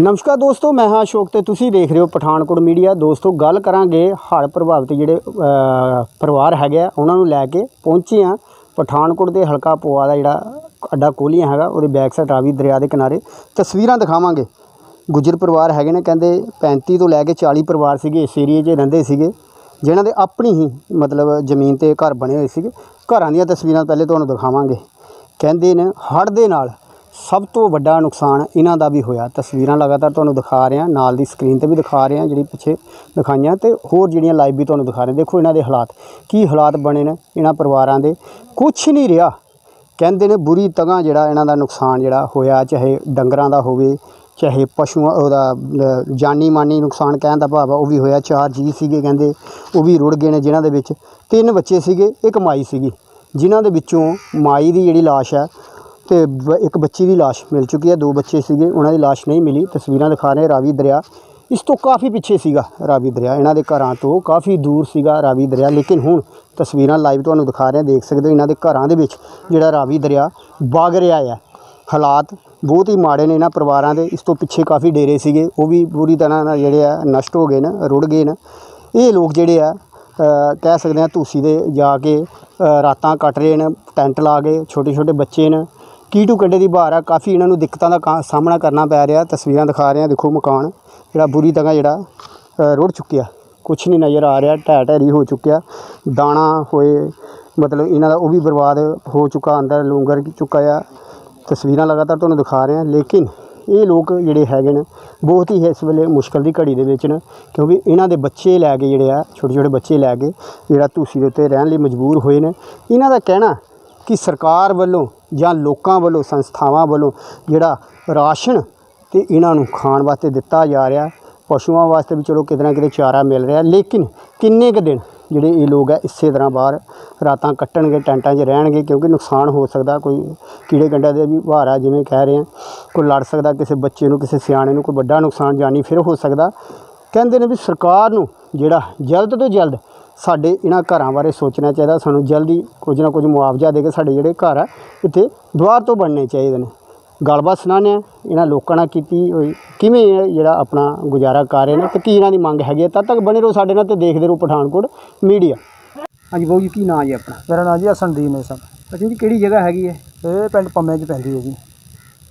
ਨਮਸਕਾਰ ਦੋਸਤੋ, ਮੈਂ ਹਾਂ ਅਸ਼ੋਕ ਤੇ ਤੁਸੀਂ ਦੇਖ ਰਹੇ ਹੋ ਪਠਾਨਕੋਟ ਮੀਡੀਆ। ਦੋਸਤੋ, ਗੱਲ ਕਰਾਂਗੇ ਹੜ੍ਹ ਪ੍ਰਭਾਵਿਤ ਜਿਹੜੇ ਪਰਿਵਾਰ ਹੈਗੇ ਆ, ਉਹਨਾਂ ਨੂੰ ਲੈ ਕੇ ਪਹੁੰਚੇ ਆ ਪਠਾਨਕੋਟ ਦੇ ਹਲਕਾ ਪੋਆ ਦਾ ਜਿਹੜਾ ਅੱਡਾ ਕੋਲੀਆਂ ਹੈਗਾ, ਉਹਦੇ ਬੈਕ ਸਾਈਡ ਰਾਵੀ ਦਰਿਆ ਦੇ ਕਿਨਾਰੇ। ਤਸਵੀਰਾਂ ਦਿਖਾਵਾਂਗੇ। ਗੁੱਜਰ ਪਰਿਵਾਰ ਹੈਗੇ ਨੇ, ਕਹਿੰਦੇ 35 ਤੋਂ ਲੈ ਕੇ 40 ਪਰਿਵਾਰ ਸੀਗੇ, ਇਸ ਏਰੀਏ 'ਚ ਰਹਿੰਦੇ ਸੀਗੇ, ਜਿਨ੍ਹਾਂ ਦੇ ਆਪਣੀ ਹੀ ਮਤਲਬ ਜ਼ਮੀਨ ਤੇ ਘਰ ਬਣੇ ਹੋਏ ਸੀਗੇ। ਘਰਾਂ ਦੀਆਂ ਤਸਵੀਰਾਂ ਪਹਿਲੇ ਤੁਹਾਨੂੰ ਦਿਖਾਵਾਂਗੇ। ਕਹਿੰਦੇ ਨੇ ਹੜ੍ਹ ਦੇ ਨਾਲ ਸਭ ਤੋਂ ਵੱਡਾ ਨੁਕਸਾਨ ਇਹਨਾਂ ਦਾ ਵੀ ਹੋਇਆ। ਤਸਵੀਰਾਂ ਲਗਾਤਾਰ ਤੁਹਾਨੂੰ ਦਿਖਾ ਰਿਹਾ ਨਾਲ ਦੀ ਸਕਰੀਨ ਤੇ ਵੀ ਦਿਖਾ ਰਹੇ ਹਾਂ, ਜਿਹੜੀ ਪਿੱਛੇ ਦਿਖਾਈਆਂ ਤੇ ਹੋਰ ਜਿਹੜੀਆਂ ਲਾਈਵ ਵੀ ਤੁਹਾਨੂੰ ਦਿਖਾ ਰਹੇ ਦੇਖੋ ਇਹਨਾਂ ਦੇ ਹਾਲਾਤ, ਕੀ ਹਾਲਾਤ ਬਣੇ ਨੇ ਇਹਨਾਂ ਪਰਿਵਾਰਾਂ ਦੇ। ਕੁਝ ਨਹੀਂ ਰਿਹਾ। ਕਹਿੰਦੇ ਨੇ ਬੁਰੀ ਤਰ੍ਹਾਂ ਜਿਹੜਾ ਇਹਨਾਂ ਦਾ ਨੁਕਸਾਨ ਜਿਹੜਾ ਹੋਇਆ, ਚਾਹੇ ਡੰਗਰਾਂ ਦਾ ਹੋਵੇ, ਚਾਹੇ ਪਸ਼ੂਆਂ ਉਹਦਾ ਜਾਨੀ ਮਾਨੀ ਨੁਕਸਾਨ ਕਹਿਣ ਦਾ ਭਾਵ ਆ, ਉਹ ਵੀ ਹੋਇਆ। ਚਾਰ ਜੀ ਸੀਗੇ ਕਹਿੰਦੇ, ਉਹ ਵੀ ਰੁੜ ਗਏ ਨੇ ਜਿਨ੍ਹਾਂ ਦੇ ਵਿੱਚ। ਤਿੰਨ ਬੱਚੇ ਸੀਗੇ, ਇੱਕ ਮਾਈ ਸੀਗੀ, ਜਿਨ੍ਹਾਂ ਦੇ ਵਿੱਚੋਂ ਮਾਈ ਦੀ ਜਿਹੜੀ ਲਾਸ਼ ਹੈ ਤੇ ਬ- ਇੱਕ ਬੱਚੀ ਦੀ ਲਾਸ਼ ਮਿਲ ਚੁੱਕੀ ਹੈ, ਦੋ ਬੱਚੇ ਸੀਗੇ, ਉਹਨਾਂ ਦੀ ਲਾਸ਼ ਨਹੀਂ ਮਿਲੀ, ਤਸਵੀਰਾਂ ਦਿਖਾ ਰਹੇ ਰਾਵੀ ਦਰਿਆ। ਇਸ ਤੋਂ ਕਾਫੀ ਪਿੱਛੇ ਸੀਗਾ ਰਾਵੀ ਦਰਿਆ, ਇਹਨਾਂ ਦੇ ਘਰਾਂ ਤੋਂ ਕਾਫੀ ਦੂਰ ਸੀਗਾ ਰਾਵੀ ਦਰਿਆ, ਲੇਕਿਨ ਹੁਣ ਤਸਵੀਰਾਂ ਲਾਈਵ ਤੁਹਾਨੂੰ ਦਿਖਾ ਰਹੇ ਹਾਂ, ਦੇਖ ਸਕਦੇ ਹੋ ਇਹਨਾਂ ਦੇ ਘਰਾਂ ਦੇ ਵਿੱਚ ਜਿਹੜਾ ਰਾਵੀ ਦਰਿਆ ਵਗ ਰਿਹਾ ਹੈ ਹਾਲਾਤ ਬਹੁਤ ਹੀ ਮਾੜੇ ਨੇ ਇਹਨਾਂ ਪਰਿਵਾਰਾਂ ਦੇ, ਇਸ ਤੋਂ ਪਿੱਛੇ ਕਾਫੀ ਡੇਰੇ ਸੀਗੇ, ਉਹ ਵੀ ਪੂਰੀ ਤਰ੍ਹਾਂ ਨਾਲ ਜਿਹੜੇ ਆ ਨਸ਼ਟ ਹੋ ਗਏ ਨੇ, ਰੁੜ ਗਏ ਨੇ। ਇਹ ਲੋਕ ਜਿਹੜੇ ਆ ਕਹਿ ਸਕਦੇ ਆ ਤੁਸੀਂ ਦੇ ਜਾ ਕੇ ਰਾਤਾਂ ਕੱਟ ਰਹੇ ਨੇ, ਟੈਂਟ ਲਾ ਕੇ ਛੋਟੇ ਛੋਟੇ ਬੱਚੇ ਨੇ ਕੀਟੂ ਕੰਡੇ ਦੀ ਬਹਾਰ ਆ, ਕਾਫੀ ਇਹਨਾਂ ਨੂੰ ਦਿੱਕਤਾਂ ਦਾ ਕਾ- ਸਾਹਮਣਾ ਕਰਨਾ ਪੈ ਰਿਹਾ, ਤਸਵੀਰਾਂ ਦਿਖਾ ਰਹੇ ਆ ਦੇਖੋ ਮਕਾਨ, ਜਿਹੜਾ ਬੁਰੀ ਤਰ੍ਹਾਂ ਜਿਹੜਾ ਰੁੜ ਚੁੱਕਿਆ। ਕੁਛ ਨਹੀਂ ਨਜ਼ਰ ਆ ਰਿਹਾ, ਢਹਿ ਢਹਿਰੀ ਹੋ ਚੁੱਕਿਆ। ਦਾਣਾ ਹੋਏ, ਮਤਲਬ ਇਹਨਾਂ ਦਾ ਉਹ ਵੀ ਬਰਬਾਦ ਹੋ ਚੁੱਕਾ, ਅੰਦਰ ਲੂੰਗਰ ਚੁੱਕਾ ਆ। ਤਸਵੀਰਾਂ ਲਗਾਤਾਰ ਤੁਹਾਨੂੰ ਦਿਖਾ ਰਹੇ ਹਾਂ, ਲੇਕਿਨ ਇਹ ਲੋਕ ਜਿਹੜੇ ਹੈਗੇ ਨੇ, ਬਹੁਤ ਹੀ ਇਸ ਵੇਲੇ ਮੁਸ਼ਕਲ ਦੀ ਘੜੀ ਦੇ ਵਿੱਚ ਨੇ, ਕਿਉਂਕਿ ਇਹਨਾਂ ਦੇ ਬੱਚੇ ਲੈ ਕੇ ਜਿਹੜੇ ਆ ਛੋਟੇ ਛੋਟੇ ਬੱਚੇ ਲੈ ਕੇ ਜਿਹੜਾ ਧੂਸੀ ਦੇ ਉੱਤੇ ਰਹਿਣ ਲਈ ਮਜਬੂਰ ਹੋਏ ਨੇ। ਇਹਨਾਂ ਦਾ ਕਹਿਣਾ ਕਿ ਸਰਕਾਰ ਵੱਲੋਂ ਜਾਂ ਲੋਕਾਂ ਵੱਲੋਂ, ਸੰਸਥਾਵਾਂ ਵੱਲੋਂ ਜਿਹੜਾ ਰਾਸ਼ਨ ਤੇ ਇਹਨਾਂ ਨੂੰ ਖਾਣ ਵਾਸਤੇ ਦਿੱਤਾ ਜਾ ਰਿਹਾ, ਪਸ਼ੂਆਂ ਵਾਸਤੇ ਵੀ ਚਲੋ ਕਿਤੇ ਨਾ ਕਿਤੇ ਚਾਰਾ ਮਿਲ ਰਿਹਾ, ਲੇਕਿਨ ਕਿੰਨੇ ਕੁ ਦਿਨ ਜਿਹੜੇ ਇਹ ਲੋਕ ਹੈ ਇਸੇ ਤਰ੍ਹਾਂ ਬਾਹਰ ਰਾਤਾਂ ਕੱਟਣਗੇ, ਟੈਂਟਾਂ 'ਚ ਰਹਿਣਗੇ, ਕਿਉਂਕਿ ਨੁਕਸਾਨ ਹੋ ਸਕਦਾ, ਕੋਈ ਕੀੜੇ ਗੰਡਾਂ ਦੇ ਵੀ ਵਾਰਾ ਜਿਵੇਂ ਕਹਿ ਰਹੇ ਆ, ਕੋਈ ਲੜ ਸਕਦਾ, ਕਿਸੇ ਬੱਚੇ ਨੂੰ, ਕਿਸੇ ਸਿਆਣੇ ਨੂੰ ਕੋਈ ਵੱਡਾ ਨੁਕਸਾਨ ਜਾਨੀ ਫਿਰ ਹੋ ਸਕਦਾ। ਕਹਿੰਦੇ ਨੇ ਵੀ ਸਰਕਾਰ ਨੂੰ ਜਿਹੜਾ ਜਲਦ ਤੋਂ ਜਲਦ ਸਾਡੇ ਇਹਨਾਂ ਘਰਾਂ ਬਾਰੇ ਸੋਚਣਾ ਚਾਹੀਦਾ ਸਾਨੂੰ ਜਲਦੀ ਕੁਝ ਨਾ ਕੁਝ ਮੁਆਵਜ਼ਾ ਦੇ ਕੇ ਸਾਡੇ ਜਿਹੜੇ ਘਰ ਆ ਇੱਥੇ ਦੁਆਰ ਤੋਂ ਬਣਨੇ ਚਾਹੀਦੇ ਨੇ। ਗੱਲਬਾਤ ਸੁਣਾਉਂਦੇ ਹਾਂ ਇਹਨਾਂ ਲੋਕਾਂ ਨਾਲ ਕੀਤੀ ਹੋਈ ਕਿਵੇਂ ਜਿਹੜਾ ਆਪਣਾ ਗੁਜ਼ਾਰਾ ਕਰ ਰਹੇ ਨੇ ਤੇ ਕੀ ਇਹਨਾਂ ਦੀ ਮੰਗ ਹੈਗੀ ਹੈ। ਤਦ ਤੱਕ ਬਣੇ ਰਹੋ ਸਾਡੇ ਨਾਲ ਤੇ ਦੇਖਦੇ ਰਹੋ ਪਠਾਨਕੋਟ ਮੀਡੀਆ। ਹਾਂਜੀ ਬਾਊ ਜੀ ਕੀ ਨਾਂ ਜੀ ਆਪਣਾ? ਮੇਰਾ ਨਾਂ ਜੀ ਹਸਨਦੀਨ ਨੇ ਸਰ। ਅੱਛਾ ਜੀ ਕਿਹੜੀ ਜਗ੍ਹਾ ਹੈਗੀ ਹੈ? ਇਹ ਪਿੰਡ ਪੰਮੇ 'ਚ ਪੈਂਦੀ ਹੈ ਜੀ।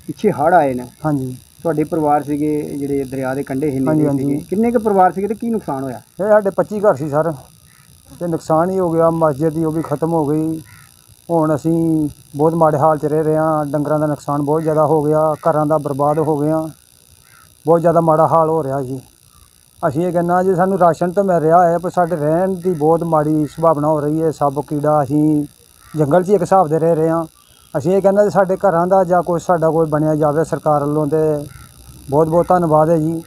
ਪਿੱਛੇ ਹੜ੍ਹ ਆਏ ਨੇ। ਹਾਂਜੀ। ਤੁਹਾਡੇ ਪਰਿਵਾਰ ਸੀਗੇ ਜਿਹੜੇ ਦਰਿਆ ਦੇ ਕੰਢੇ ਹਿੱਲੇ। ਸੀਗੇ। ਕਿੰਨੇ ਕੁ ਪਰਿਵਾਰ ਸੀਗੇ ਤੇ ਕੀ ਨੁਕਸਾਨ ਹੋਇਆ? ਇਹ ਸਾਡੇ 25 ਘਰ ਸੀ ਸਰ। ਤੇ ਨੁਕਸਾਨ ਹੀ ਹੋ ਗਿਆ, ਮਸਜਿਦ ਦੀ ਉਹ ਵੀ ਖਤਮ ਹੋ ਗਈ। ਹੁਣ ਅਸੀਂ ਬਹੁਤ ਮਾੜੇ ਹਾਲ 'ਚ ਰਹਿ ਰਹੇ ਹਾਂ, ਡੰਗਰਾਂ ਦਾ ਨੁਕਸਾਨ ਬਹੁਤ ਜ਼ਿਆਦਾ ਹੋ ਗਿਆ, ਘਰਾਂ ਦਾ ਬਰਬਾਦ ਹੋ ਗਿਆ ਬਹੁਤ ਜ਼ਿਆਦਾ ਮਾੜਾ ਹਾਲ ਹੋ ਰਿਹਾ ਜੀ। ਅਸੀਂ ਇਹ ਕਹਿੰਨਾ ਜੀ, ਸਾਨੂੰ ਰਾਸ਼ਨ ਤਾਂ ਮਿਲ ਰਿਹਾ ਹੈ, ਪਰ ਸਾਡੇ ਰਹਿਣ ਦੀ ਬਹੁਤ ਮਾੜੀ ਸੰਭਾਵਨਾ ਹੋ ਰਹੀ ਹੈ ਸਭ ਕੀੜਾ, ਅਸੀਂ ਜੰਗਲ 'ਚ ਹੀ ਇੱਕ ਹਿਸਾਬ ਦੇ ਰਹਿ ਰਹੇ ਹਾਂ। ਅਸੀਂ ਇਹ ਕਹਿੰਦਾ ਜੀ, ਸਾਡੇ ਘਰਾਂ ਦਾ ਜਾਂ ਕੋਈ ਸਾਡਾ ਕੋਈ ਬਣਿਆ ਜਾਵੇ ਸਰਕਾਰ ਵੱਲੋਂ ਤੇ ਬਹੁਤ ਬਹੁਤ ਧੰਨਵਾਦ ਹੈ ਜੀ।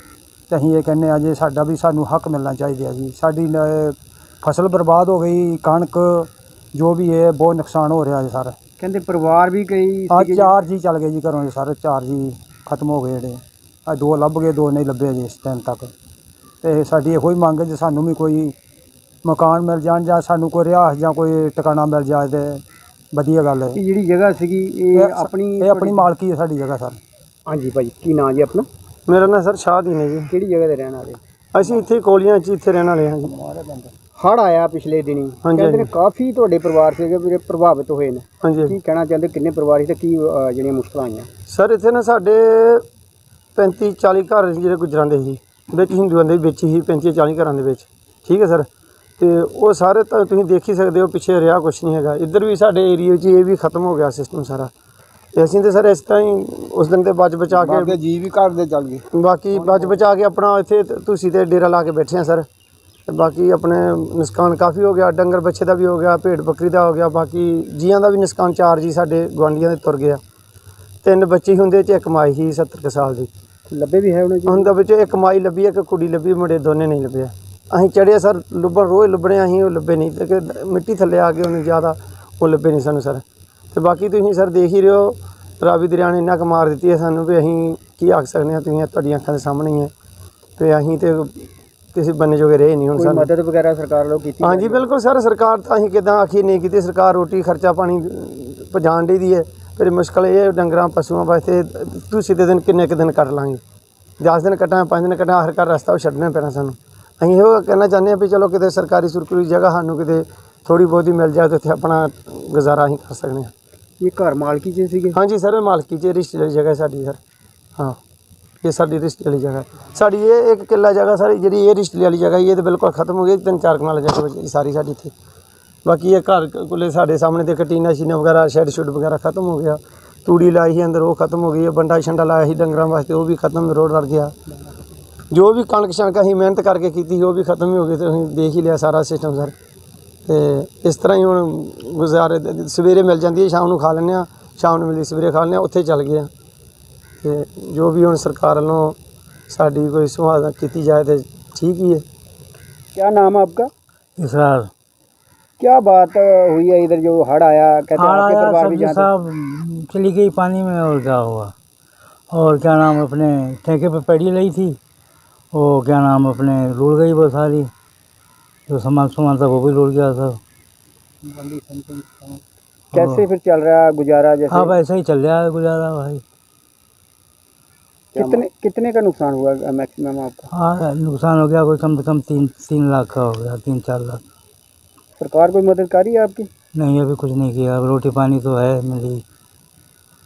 ਤੇ ਅਸੀਂ ਇਹ ਕਹਿੰਦੇ ਆ ਜੀ, ਸਾਡਾ ਵੀ ਸਾਨੂੰ ਹੱਕ ਮਿਲਣਾ ਚਾਹੀਦਾ ਜੀ। ਸਾਡੀ ਫਸਲ ਬਰਬਾਦ ਹੋ ਗਈ ਕਣਕ ਜੋ ਵੀ ਹੈ ਬਹੁਤ ਨੁਕਸਾਨ ਹੋ ਰਿਹਾ ਜੀ ਸਰ। ਕਹਿੰਦੇ ਪਰਿਵਾਰ ਵੀ ਕਈ ਆ ਚਾਰ ਜੀ ਚੱਲ ਗਏ ਜੀ ਘਰੋਂ ਜੀ ਸਰ ਚਾਰ ਜੀ ਖਤਮ ਹੋ ਗਏ ਜਿਹੜੇ। ਆ ਦੋ ਲੱਭ ਗਏ ਦੋ ਨਹੀਂ ਲੱਭੇ ਜੀ ਇਸ ਟਾਈਮ ਤੱਕ। ਤੇ ਸਾਡੀ ਇਹੋ ਹੀ ਮੰਗ ਹੈ ਜੀ ਸਾਨੂੰ ਵੀ ਕੋਈ ਮਕਾਨ ਮਿਲ ਜਾਣ ਜਾਂ ਸਾਨੂੰ ਕੋਈ ਰਿਹਾਇਸ਼ ਜਾਂ ਕੋਈ ਟਿਕਾਣਾ ਮਿਲ ਜਾਏ ਤੇ ਵਧੀਆ ਗੱਲ ਹੈ। ਇਹ ਜਿਹੜੀ ਜਗ੍ਹਾ ਸੀਗੀ ਇਹ ਆਪਣੀ ਇਹ ਆਪਣੀ ਮਾਲਕੀ ਹੈ ਸਾਡੀ ਜਗ੍ਹਾ ਸਰ। ਹਾਂਜੀ ਭਾਈ ਕੀ ਨਾਂ ਜੀ ਆਪਣਾ? ਮੇਰਾ ਨਾਮ ਸਰ ਸ਼ਾਹਦੀਨ ਹੈ ਜੀ। ਕਿਹੜੀ ਜਗ੍ਹਾ ਤੇ ਰਹਿਣ ਵਾਲੇ ਅਸੀਂ ਇੱਥੇ ਕੋਲੀਆਂ 'ਚ ਇੱਥੇ ਰਹਿਣ ਵਾਲੇ ਹਾਂ ਜੀ। ਹੜ ਆਇਆ ਪਿਛਲੇ ਦਿਨੀ। ਹਾਂਜੀ, ਕਹਿੰਦੇ ਨੇ ਹਾਂਜੀ। ਕਾਫੀ ਤੁਹਾਡੇ ਪਰਿਵਾਰ ਸੀਗੇ ਜਿਹੜੇ ਪ੍ਰਭਾਵਿਤ ਹੋਏ ਨੇ। ਹਾਂਜੀ। ਕੀ ਕਹਿਣਾ ਚਾਹੁੰਦੇ ਕਿੰਨੇ ਪਰਿਵਾਰ ਸੀ ਤੇ ਕੀ ਅ, ਜਿਹੜੀਆਂ ਮੁਸ਼ਕਲਾਂ ਆਈਆਂ? ਸਰ ਇੱਥੇ ਨਾ ਸਾਡੇ 35 40 ਘਰ ਜਿਹੜੇ ਗੁਜਰਾਂਦੇ ਸੀ। ਵਿੱਚ ਹਿੰਦੂਆਂ ਦੇ ਵਿੱਚ ਹੀ 35 40 ਘਰਾਂ ਦੇ ਵਿੱਚ। ਠੀਕ ਹੈ ਸਰ? ਤੇ ਉਹ ਸਾਰੇ ਤਾਂ ਤੁਸੀਂ ਦੇਖ ਹੀ ਸਕਦੇ ਹੋ ਪਿੱਛੇ ਰਿਹਾ ਕੁਝ ਨਹੀਂ ਹੈਗਾ। ਇੱਧਰ ਵੀ ਸਾਡੇ ਏਰੀਆ 'ਚ ਇਹ ਵੀ ਖਤਮ ਹੋ ਗਿਆ ਸਿਸਟਮ ਸਾਰਾ। ਤੇ ਅਸੀਂ ਤੇ ਸਰ ਇਸ ਤਰ੍ਹਾਂ ਹੀ ਉਸ ਦਿਨ ਤੇ ਬਚ ਬਚਾ ਕੇ ਜੀ ਵੀ ਘਰ ਦੇ ਚੱਲ ਗਏ। ਬਾਕੀ ਬਚ ਬਚਾ ਕੇ ਆਪਣਾ ਇੱਥੇ ਤ- ਤੁਸੀਂ ਤੇ ਡੇਰਾ ਲਾ ਕੇ ਬੈਠੇ ਆ ਸਰ। ਤੇ ਬਾਕੀ ਆਪਣੇ ਨੁਕਸਾਨ ਕਾਫੀ ਹੋ ਗਿਆ ਡੰਗਰ ਬੱਚੇ ਦਾ ਵੀ ਹੋ ਗਿਆ ਭੇਡ ਬੱਕਰੀ ਦਾ ਹੋ ਗਿਆ ਬਾਕੀ ਜੀਆਂ ਦਾ ਵੀ ਨੁਕਸਾਨ ਚਾਰ ਜੀ ਸਾਡੇ ਗੁਆਂਢੀਆਂ ਦੇ ਤੁਰ ਗਿਆ। ਤਿੰਨ ਬੱਚੇ ਹੁੰਦੇ ਚ ਇੱਕ ਮਾਈ ਸੀ 70 ਕੁ ਸਾਲ ਦੀ। ਲੱਭੇ ਵੀ ਹੈ ਉਹਨਾਂ ਜੀ? ਹੁੰਦਾ ਵਿੱਚ ਇੱਕ ਮਾਈ ਲੱਭੀ ਇੱਕ ਕੁੜੀ ਲੱਭੀ ਮੁੰਡੇ ਦੋਨੇ ਨਹੀਂ ਲੱਭਿਆ। ਅਸੀਂ ਚੜਿਆ ਸਰ ਲੱਭਣ ਰੋਜ਼ ਲੱਭਣੇ ਅਸੀਂ ਉਹ ਲੱਭੇ ਨਹੀਂ ਤੇ ਕਿ ਮਿੱਟੀ ਥੱਲੇ ਆ ਗਏ ਉਹਨੇ ਜ਼ਿਆਦਾ ਉਹ ਲੱਭੇ ਨਹੀਂ ਸਾਨੂੰ ਸਰ। ਤੇ ਬਾਕੀ ਤੁਸੀਂ ਸਰ ਦੇਖ ਹੀ ਰਹੇ ਹੋ ਰਾਵੀ ਦਰਿਆ ਨੇ ਇੰਨਾ ਕੁ ਮਾਰ ਦਿੱਤੀ ਹੈ ਸਾਨੂੰ ਵੀ ਅਸੀਂ ਕੀ ਆਖ ਸਕਦੇ ਹਾਂ ਤੁਸੀਂ ਤੁਹਾਡੀਆਂ ਅੱਖਾਂ ਦੇ ਸਾਹਮਣੇ ਹੀ ਹੈ। ਤੇ ਅਸੀਂ ਤੇ ਕਿਸੇ ਬੰਨੇ ਜੋਗੇ ਰਹੇ ਨਹੀਂ ਹੁਣ ਕੋਈ ਸਾਨੂੰ। ਮਦਦ ਵਗੈਰਾ ਸਰਕਾਰ ਵੱਲੋਂ ਕੀਤੀ ਹਾਂਜੀ ਬਿਲਕੁਲ ਸਰ ਸਰਕਾਰ ਤਾਂ ਅਸੀਂ ਕਿਦਾਂ ਆਖੀ ਨਹੀਂ ਕੀਤੀ ਸਰਕਾਰ ਰੋਟੀ ਖਰਚਾ ਪਾਣੀ ਪਜਾਣ ਦੀ ਦੀ ਹੈ। ਫਿਰ ਮੁਸ਼ਕਲ ਇਹ ਹੈ ਡੰਗਰਾਂ ਪਸ਼ੂਆਂ ਵਾਸਤੇ ਤੁਸੀਂ ਦੇ ਦਿਨ ਕਿੰਨੇ ਕੁ ਦਿਨ ਕੱਟ ਲਾਂਗੇ। ਦਸ ਦਿਨ ਕੱਟਾਂ ਪੰਜ ਦਿਨ ਕੱਟਾਂ ਹਰ ਘਰ ਰਸਤਾ ਉਹ ਛੱਡਣਾ ਪੈਣਾ ਸਾਨੂੰ। ਅਸੀਂ ਇਹੋ ਕਹਿਣਾ ਚਾਹੁੰਦੇ ਹਾਂ ਵੀ ਚਲੋ ਕਿਤੇ ਸਰਕਾਰੀ ਸੁਰਕਰੀ ਜਗ੍ਹਾ ਸਾਨੂੰ ਕਿਤੇ ਥੋੜੀ ਬਹੁਤੀ ਮਿਲ ਜਾਏ ਤੇ ਉੱਥੇ ਆਪਣਾ ਗੁਜ਼ਾਰਾ ਅਸੀਂ ਕਰ ਸਕਦੇ ਹਾਂ। ਇਹ ਘਰ ਮਾਲਕੀ 'ਚ ਸੀਗੇ? ਹਾਂਜੀ ਸਰ ਮਾਲਕੀ ਚ ਰਿਸ਼ਤੇ ਵਾਲੀ ਜਗ੍ਹਾ ਸਾਡੀ ਸਰ। ਹਾਂ। ਇਹ ਸਾਡੀ ਰਿਸ਼ਤੇ ਵਾਲੀ ਜਗ੍ਹਾ। ਸਾਡੀ ਇਹ ਇੱਕ ਕਿੱਲਾ ਜਗ੍ਹਾ ਸਾਰੀ ਜਿਹੜੀ ਇਹ ਰਿਸ਼ਤੇ ਵਾਲੀ ਜਗ੍ਹਾ ਸੀ, ਇਹ ਤਾਂ ਬਿਲਕੁਲ ਖਤਮ ਹੋ ਗਈ। ਤਿੰਨ ਚਾਰ ਕਨਾਲ ਜਗ੍ਹਾ ਬਚੀ ਸਾਰੀ ਸਾਡੀ ਇੱਥੇ। ਬਾਕੀ ਇਹ ਘਰ ਕੋਲੇ ਸਾਡੇ ਸਾਹਮਣੇ ਤੇ ਕਟੀਨਾ ਸ਼ੀਨਾ ਵਗੈਰਾ ਸ਼ੈਡ ਸ਼ੁੱਡ ਵਗੈਰਾ ਖਤਮ ਹੋ ਗਿਆ। ਤੂੜੀ ਲਾਈ ਸੀ ਅੰਦਰ ਉਹ ਖਤਮ ਹੋ ਗਈ। ਹੈ ਬੰਡਾ ਛੰਡਾ ਲਾਇਆ ਸੀ ਡੰਗਰਾਂ ਵਾਸਤੇ ਉਹ ਵੀ ਖਤਮ ਰੋਡ ਵੜ ਗਿਆ। ਜੋ ਵੀ ਕਣਕ ਸ਼ਣਕ ਅਸੀਂ ਮਿਹਨਤ ਕਰਕੇ ਕੀਤੀ ਸੀ ਉਹ ਵੀ ਖਤਮ ਹੀ ਹੋ ਗਈ ਤੇ ਅਸੀਂ ਦੇਖ ਹੀ ਲਿਆ ਸਾਰਾ ਸਿਸਟਮ ਸਰ। ਤੇ ਇਸ ਤਰ੍ਹਾਂ ਹੀ ਹੁਣ ਗੁਜ਼ਾਰੇ ਸਵੇਰੇ ਮਿਲ ਜਾਂਦੀ ਹੈ ਸ਼ਾਮ ਨੂੰ ਖਾ ਲੈਂਦੇ ਹਾਂ। ਸ਼ਾਮ ਨੂੰ ਮਿਲੀ ਸਵੇਰੇ ਖਾ ਲੈਂਦੇ ਹਾਂ ਉੱਥੇ ਚੱਲ ਗਏ ਆ ਤੇ ਜੋ ਵੀ ਹੁਣ ਸਰਕਾਰ ਵੱਲੋਂ ਸਾਡੀ ਕੋਈ ਸੁਆਦ ਕੀਤੀ ਜਾਏ ਤੇ ਠੀਕ ਹੀ ਹੈ क्या नाम है आपका इसरार क्या बात हुई है इधर जो हड़ आया कहते हैं हाड़ आपके आया परिवार भी सब्जी जहाँ साहब चली गई पानी में और क्या हुआ और क्या नाम अपने ठेके पे पैड़ी ली थी वो क्या नाम अपने रुड़ गई वो सारी जो सामान सामान था वो भी रुड़ गया सब कैसे फिर चल रहा है गुजारा जैसे अब ऐसा ही चल रहा है गुजारा भाई कितने कितने का नुकसान हुआ मैक्सिमम आपका? हाँ नुकसान हो गया कोई कम से कम तीन तीन लाख का हो गया तीन चार लाख। सरकार कोई मदद करी है आपकी? नहीं अभी कुछ नहीं किया। अब रोटी पानी तो है मिली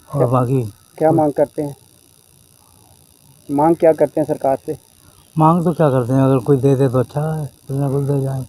और बाकी क्या मांग करते हैं? मांग क्या करते हैं सरकार से? मांग तो क्या करते हैं? अगर कोई दे दे तो अच्छा है कुछ ना कुछ दे जाए।